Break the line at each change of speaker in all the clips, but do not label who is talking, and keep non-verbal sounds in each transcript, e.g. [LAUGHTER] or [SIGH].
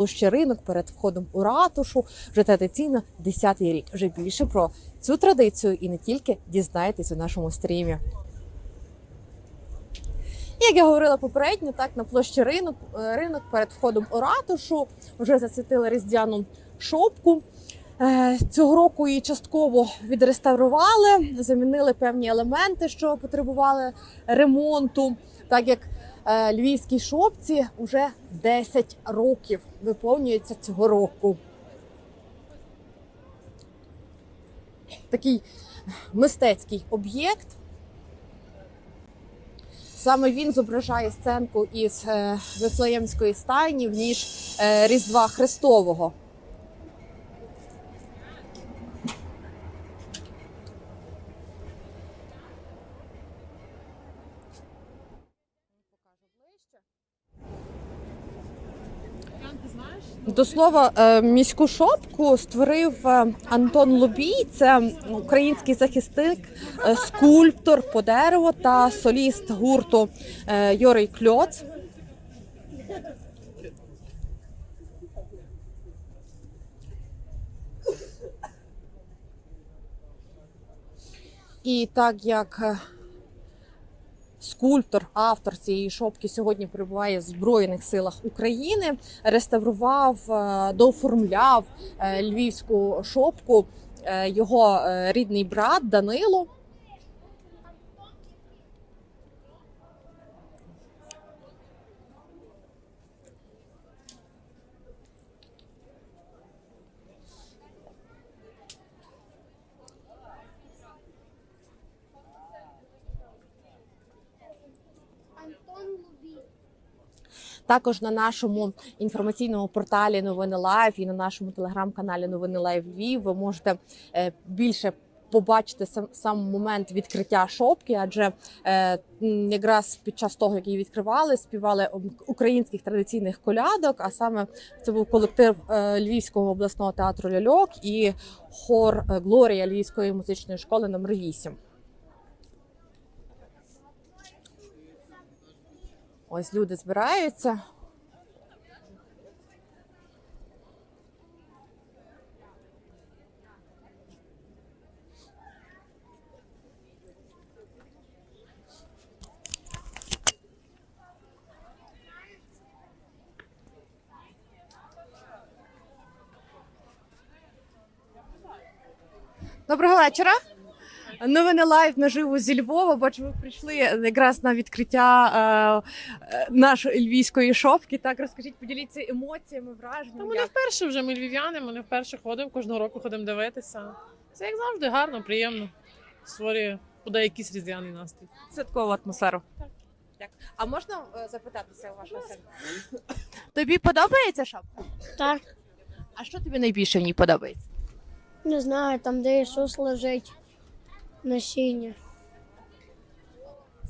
площі ринок перед входом у ратушу. Вже традиційно 10-й рік. Вже більше про цю традицію і не тільки дізнаєтесь у нашому стрімі. Як я говорила попередньо, так на площі ринок, е, ринок перед входом у ратушу вже засвітили різдвяну шопку. Е, Цього року її частково відреставрували, замінили певні елементи, що потребували ремонту, так як львівській шопці вже 10 років виповнюється цього року. Такий мистецький об'єкт. Саме він зображає сценку із е, Вифлеємської стайні в ніж е, Різдва Христового. До слова, е, міську шопку створив е, Антон Лубій. Це український захисник, е, скульптор по дереву та соліст гурту Йорий Кльоц. І так як скульптор, автор цієї шопки сьогодні перебуває в Збройних силах України, реставрував, е, дооформляв е, львівську шопку е, його рідний брат Данило. Також на нашому інформаційному порталі Новини Лайв і на нашому телеграм-каналі Новини Лайв Львів ви можете е, більше побачити сам, сам момент відкриття шопки, адже е, якраз під час того, як її відкривали, співали українських традиційних колядок. А саме це був колектив е, Львівського обласного театру Ляльок і хор е, Глорія Львівської музичної школи номер 8. Ось люди збираються. Доброго вечора. Новини лайв наживо зі Львова. Бачу, ви прийшли якраз на відкриття е, е, нашої львівської шопки. Так, розкажіть, поділіться емоціями, враженнями.
ми не вперше вже ми львів'яни, ми не вперше ходимо, кожного року ходимо дивитися. Це як завжди гарно, приємно. Створює подає якийсь різдвяний настрій.
святкову атмосферу. Так. А можна е, запитатися у вашого сина? Тобі подобається шопка?
Так,
А що тобі найбільше в ній подобається?
не знаю, там, де Ісус лежить насіння.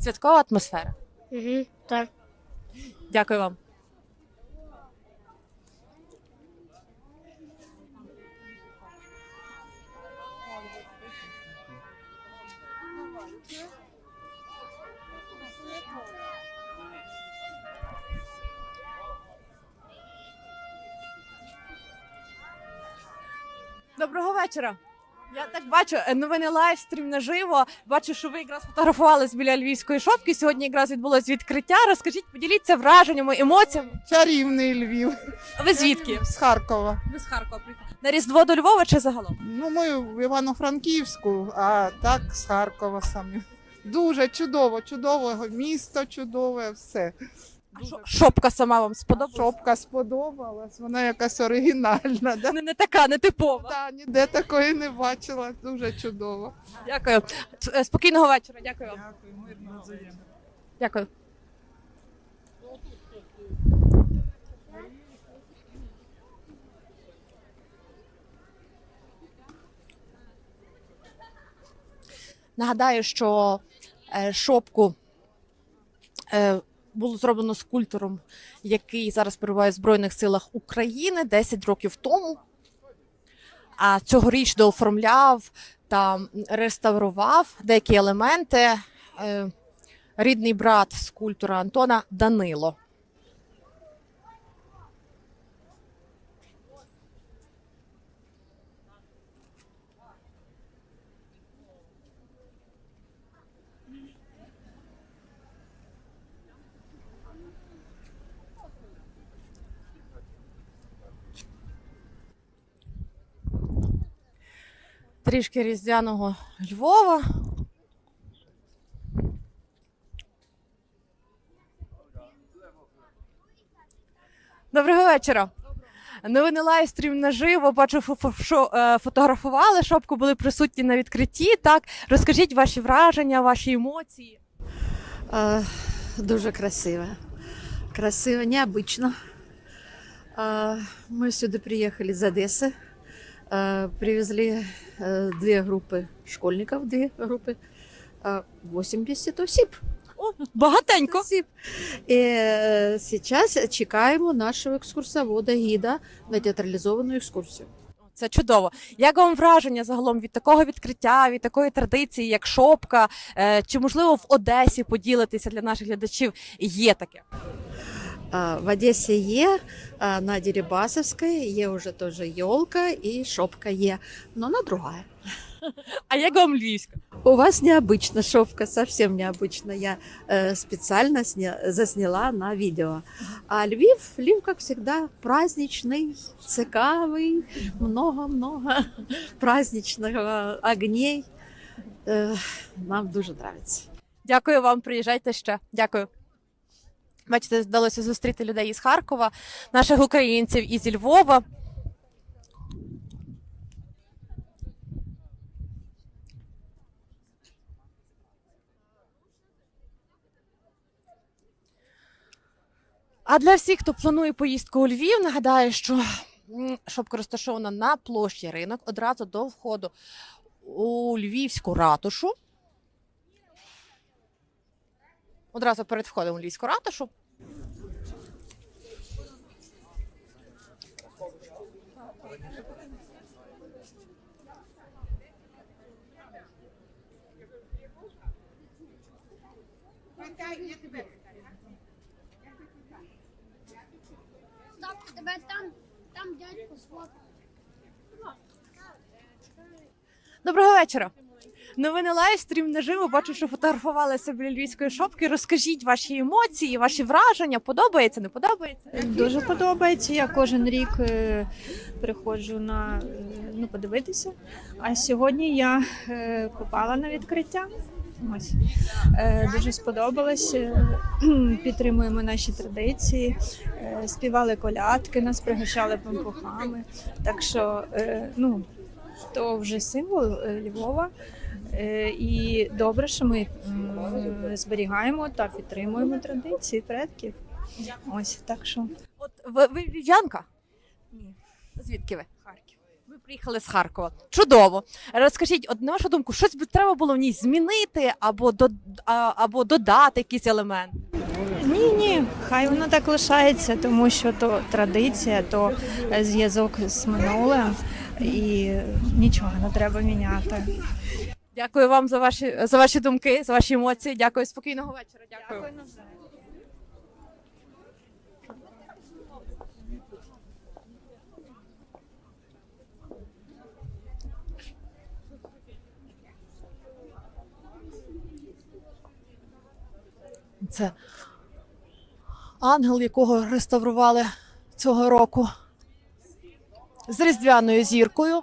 Святкова атмосфера.
Угу, так.
Дякую вам. Доброго вечора. Я так бачу е, новини лайв стрім наживо. Бачу, що ви якраз фотографувались біля львівської шопки. Сьогодні якраз відбулось відкриття. Розкажіть, поділіться враженнями, емоціями.
Чарівний Львів
А Ви звідки?
з Харкова.
Ви з Харкова приїхали. На Різдво до Львова чи загалом?
Ну, ми в Івано-Франківську, а так з Харкова самі. Дуже чудово, чудово, місто чудове, все.
А шопка сама вам сподобалась?
Шопка сподобалась, вона якась оригінальна. Да?
Не, не така, не типова.
Та, ніде такої не бачила, дуже чудово.
Дякую. Ц- е, Спокійного вечора. Дякую вам.
Дякую.
Нагадаю, що е, шопку е, було зроблено скульптором, який зараз перебуває в Збройних силах України 10 років тому. А цьогоріч дооформляв та реставрував деякі елементи е, рідний брат скульптора Антона Данило. трішки різдвяного Львова. Доброго вечора. Новини лайвстрім наживо. Бачу, фо- фо- що е, фотографували шопку, були присутні на відкритті. Так, розкажіть ваші враження, ваші емоції.
Е, Дуже красиво. Красиво, необычно. Е, Мы сюда приехали из Одессы. Е, Привезли е, две группы школьников, две группы. Е, 80 осіб.
О, багатенько.
Осіб. І е, зараз чекаємо нашого екскурсовода, гіда на театралізовану екскурсію.
Це чудово. Як вам враження загалом від такого відкриття, від такої традиції, як шопка? Е, Чи можливо в Одесі поділитися для наших глядачів? Є таке?
Е, В Одесі є, е, на Дерибасовській є вже теж йолка і шопка є, але вона другая.
А як вам Львівська?
У вас необычно шовка, совсем необычно. Я э, специально сня... засняла на видео. А Львив, Львив, как всегда, праздничный, цикавый, много-много праздничного огней. Э, нам дуже нравится.
Дякую вам, приїжджайте ще. Дякую. Бачите, вдалося зустріти людей із Харкова, наших українців і зі Львова. А для всіх, хто планує поїздку у Львів, нагадаю, що шопка розташована на площі ринок одразу до входу у Львівську ратушу. Одразу перед входом у Львівську ратушу.
Тебе там, там дядько сфоткав.
Доброго вечора. Новини лайвстрім наживо. Бачу, що фотографувалися біля львівської шопки. Розкажіть ваші емоції, ваші враження. Подобається, не подобається?
Дуже подобається. Я кожен рік е, приходжу на е, ну, подивитися. А сьогодні я е, попала на відкриття. Ось Е, дуже сподобалось. [CLEARS THROAT] Підтримуємо наші традиції, співали колядки, нас пригощали пампухами. Так що ну, то вже символ Львова. Е, І добре, що ми зберігаємо та підтримуємо традиції предків. Ось так що.
От ви, ви львів'янка?
Ні.
Звідки ви?
Харків.
Ви приїхали з Харкова. Чудово. Розкажіть, от на вашу думку, щось би треба було в ній змінити або до або додати якийсь елемент?
Ні, ні, хай воно так лишається, тому що то традиція, то е, зв'язок з минулим і нічого не треба міняти.
Дякую вам за ваші за ваші думки, за ваші емоції. Дякую, спокійного вечора. Дякую. Це ангел, якого реставрували цього року з різдвяною зіркою.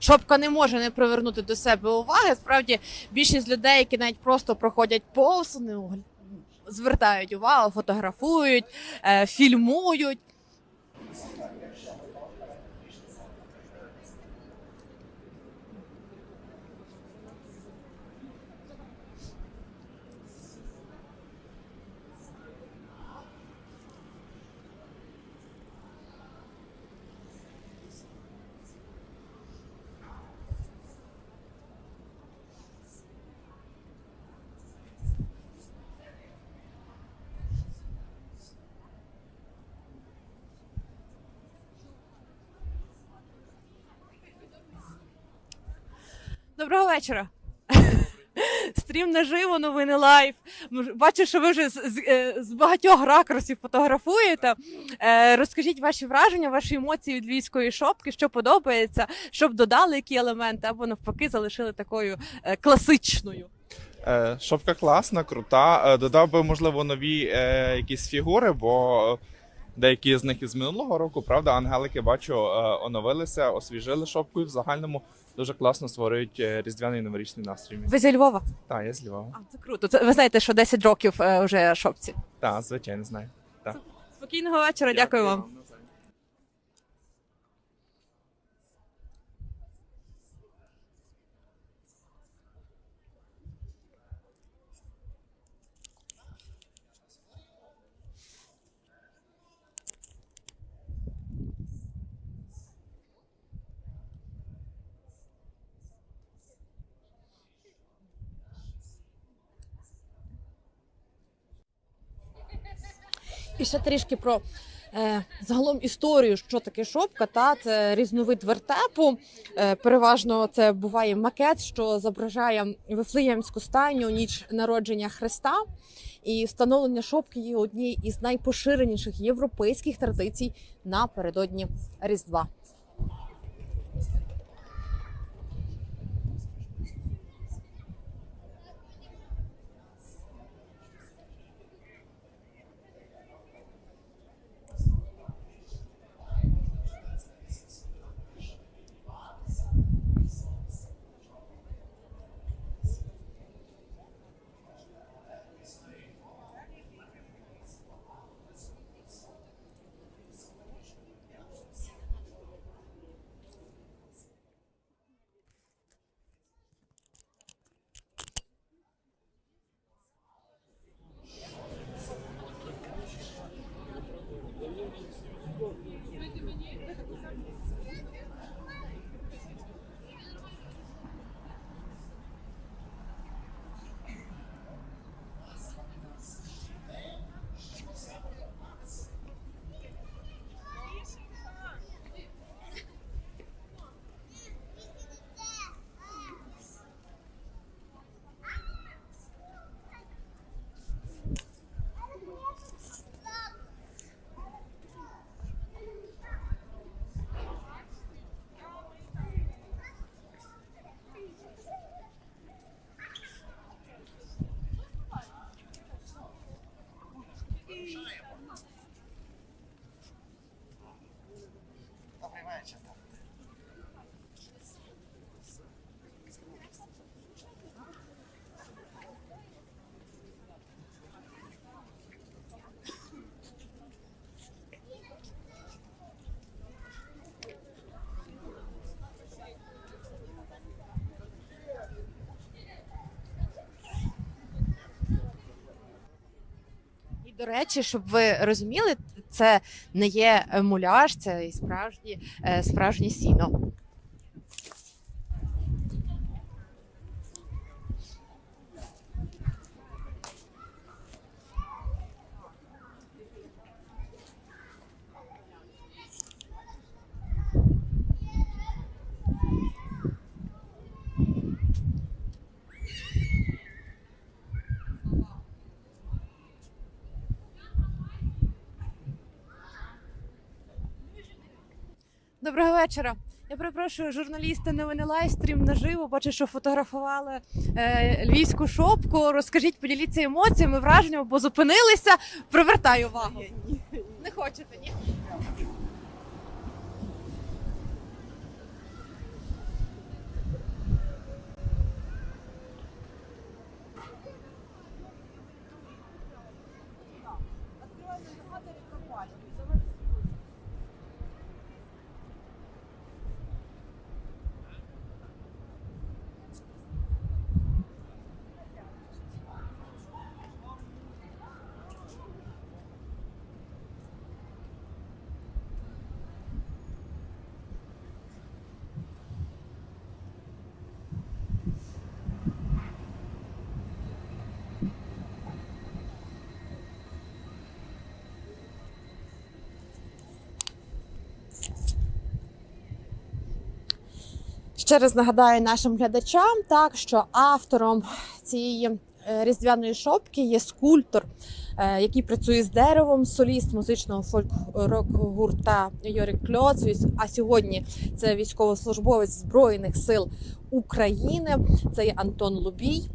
Шопка не може не привернути до себе уваги. Справді, більшість людей, які навіть просто проходять повз, вони огля- звертають увагу, фотографують, е, фільмують. Доброго вечора. [LAUGHS] Стрім наживо, новини лайв. Бачу, що ви вже з, з, е, з багатьох ракурсів фотографуєте. Е, розкажіть ваші враження, ваші емоції від львівської шопки, що подобається, щоб додали які елементи, або навпаки залишили такою е, класичною.
Е, Шопка класна, крута. Е, Додав би, можливо, нові е, якісь фігури, бо деякі з них із минулого року, правда, ангелики бачу, е, оновилися, освіжили шопку і в загальному дуже класно створюють е, різдвяний новорічний настрій.
Ви зі Львова?
Так, я з Львова.
А, це круто. Це, ви знаєте, що 10 років е, вже шопці.
Так, звичайно, знаю.
Спокійного вечора, дякую вам. І ще трішки про е, загалом історію, що таке шопка. Та це різновид вертепу. Е, переважно це буває макет, що зображає Вифлеємську стайню, ніч народження Христа. І встановлення шопки є однією із найпоширеніших європейських традицій напередодні Різдва. До речі, щоб ви розуміли, це не є муляж, це і справжнє, е, справжнє сіно. Доброго вечора. Я перепрошую, журналісти новини лайстрім наживо. Бачу, що фотографували е, львівську шопку. Розкажіть, поділіться емоціями, враженнями, бо зупинилися. Привертаю увагу. Не хочете, ні? Ще раз нагадаю нашим глядачам, так що автором цієї е, різдвяної шопки є скульптор, е, який працює з деревом, соліст музичного фольк-рок гурта Йорик Кльоц. А сьогодні це військовослужбовець Збройних сил України. Це є Антон Лубій.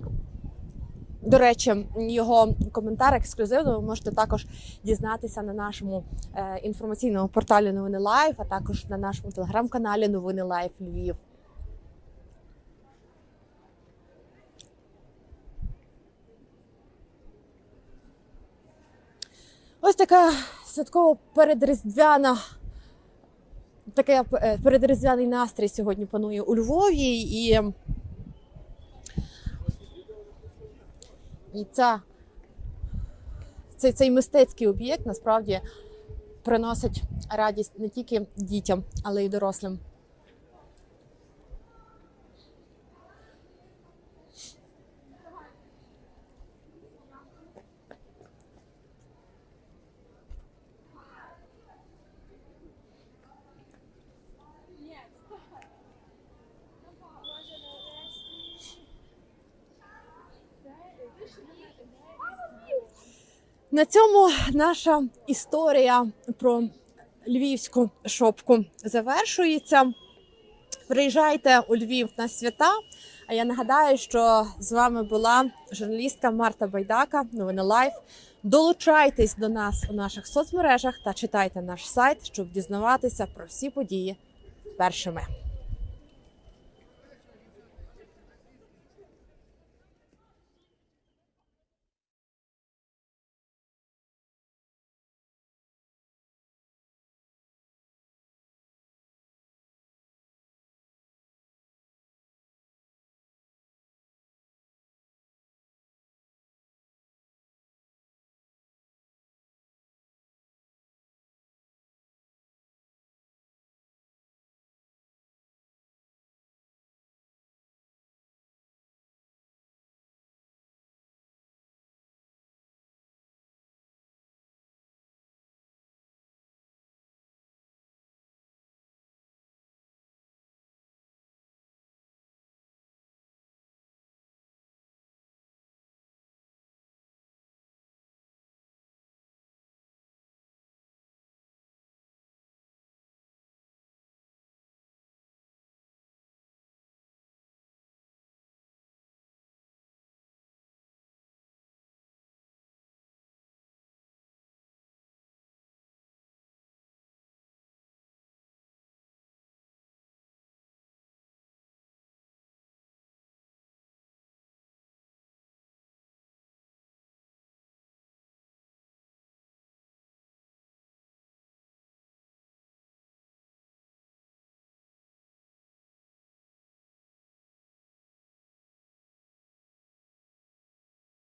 До речі, його коментар ексклюзивно ви можете також дізнатися на нашому е, інформаційному порталі Новини Лайф, а також на нашому телеграм-каналі Новини Лайф Львів. Ось така святково передріздвяна. Такий е, передріздвяний настрій сьогодні панує у Львові, і, і ця, цей, цей мистецький об'єкт насправді приносить радість не тільки дітям, але й дорослим. На цьому наша історія про львівську шопку завершується. Приїжджайте у Львів на свята. А я нагадаю, що з вами була журналістка Марта Байдака. Новини Лайф. Долучайтесь до нас у наших соцмережах та читайте наш сайт, щоб дізнаватися про всі події першими.